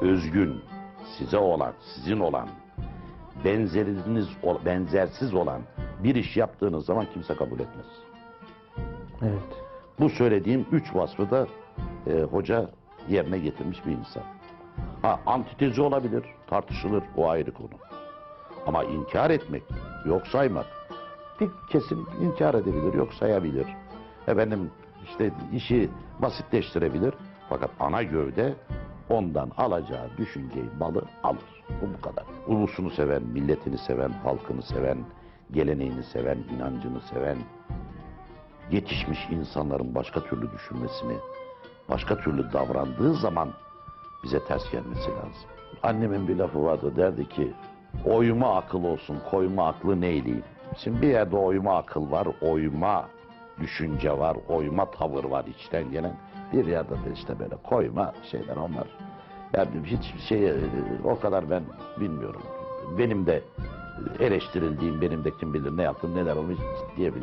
özgün, size olan, sizin olan, benzeriniz, benzersiz olan bir iş yaptığınız zaman kimse kabul etmez. Evet. Bu söylediğim üç vasfı da e, hoca yerine getirmiş bir insan. Ha, antitezi olabilir, tartışılır, o ayrı konu. Ama inkar etmek, yok saymak, bir kesim inkar edebilir, yok sayabilir. Efendim işte işi basitleştirebilir. Fakat ana gövde ondan alacağı düşünceyi, balı alır. Bu bu kadar. Ulusunu seven, milletini seven, halkını seven, geleneğini seven, inancını seven, yetişmiş insanların başka türlü düşünmesini, başka türlü davrandığı zaman bize ters gelmesi lazım. Annemin bir lafı vardı derdi ki oyma akıl olsun koyma aklı neyleyim. Şimdi bir yerde oyma akıl var, oyma düşünce var, oyma tavır var içten gelen. Bir yerde de işte böyle koyma şeyler onlar. Yani hiç şey o kadar ben bilmiyorum. Benim de eleştirildiğim, benim de kim bilir ne yaptım neler olmuş diyebilirim.